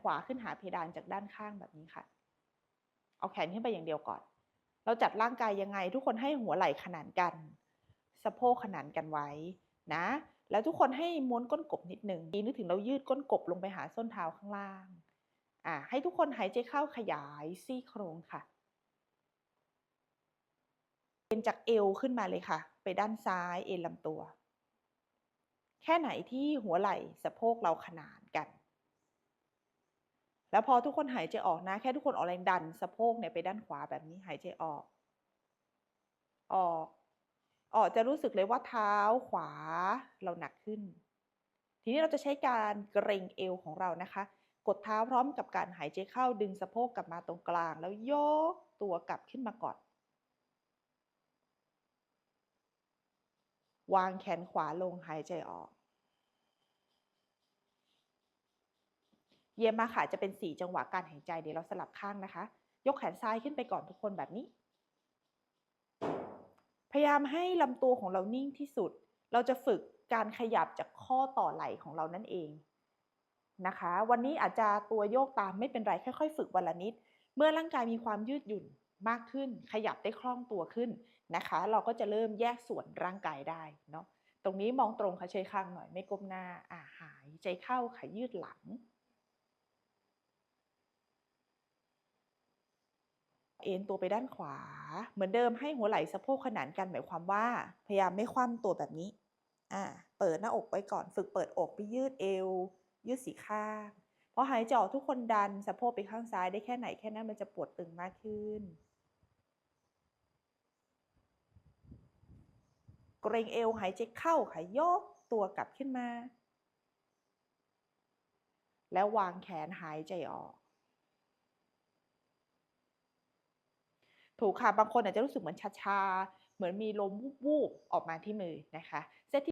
ขวาขึ้นหาเพดานจากด้านข้างแบบนี้ค่ะ เอาแขนขึ้นไปอย่างเดียวก่อน เราจัดร่างกายยังไง ทุกคนให้หัวไหล่ขนานกัน สะโพกขนานกันไว้นะ แล้วทุกคนให้ม้วนก้นกบนิดหนึ่งนึกถึงเรายืดก้นกบลงไปหาส้นเท้าข้างล่างอ่าให้ทุกคนหายใจเข้าขยายซี่โครงค่ะ เป็นจากเอวขึ้นมาเลยค่ะ ไปด้านซ้ายเอ็นลำตัว แค่ไหนที่หัวไหล่สะโพกเราขนานกัน แล้วพอทุกคนหายใจออกนะ แค่ทุกคนออกแรงดันสะโพกเนี่ยไปด้านขวาแบบนี้หายใจออก ออกออกจะรู้สึกเลยว่าเท้าขวาเราหนักขึ้น ทีนี้เราจะใช้การเกรงเอวของเรานะคะ กดเท้าพร้อมกับการหายใจเข้าดึงสะโพกกลับมาตรงกลาง แล้วยกตัวกลับขึ้นมาก่อน วางแขนขวาลงหายใจออก เยี่ยมมากค่ะจะเป็น 4 จังหวะการหายใจเดี๋ยวเราสลับข้างนะคะ ยกแขนซ้ายขึ้นไปก่อนทุกคนแบบนี้ พยายามให้ลำตัวของเรานิ่งที่สุด เราจะฝึกการขยับจากข้อต่อไหล่ของเรานั่นเองนะคะ วันนี้อาจจะตัวโยกตามไม่เป็นไรค่อยๆ ฝึกวันละนิด เมื่อร่างกายมีความยืดหยุ่นมากขึ้น ขยับได้คล่องตัวขึ้นนะคะ เราก็จะเริ่มแยกส่วนร่างกายได้เนาะตรงนี้มองตรงค่ะเชยคางหน่อยไม่ก้มหน้าอ่าหายใจเข้าค่ะยืดหลัง เอ็นตัวไปด้านขวา เหมือนเดิมให้หัวไหล่สะโพกขนานกันหมายความว่า พยายามไม่คว่ำตัวแบบนี้อ่าเปิดหน้าอกไว้ก่อนฝึกเปิดอกไปยืดเอว ยืดสีข้างพอหายใจออกทุกคนดันสะโพกไปข้างซ้ายได้แค่ไหนแค่นั้นมันจะปวดตึงมากขึ้น เกรงเอวหายใจเข้าค่ะยกตัวกลับขึ้นมา แล้ววางแขนหายใจออก ถูกค่ะ บางคนอาจจะรู้สึกเหมือนชาๆ เหมือนมีลมวูบๆ ออกมาที่มือนะคะ เซตที่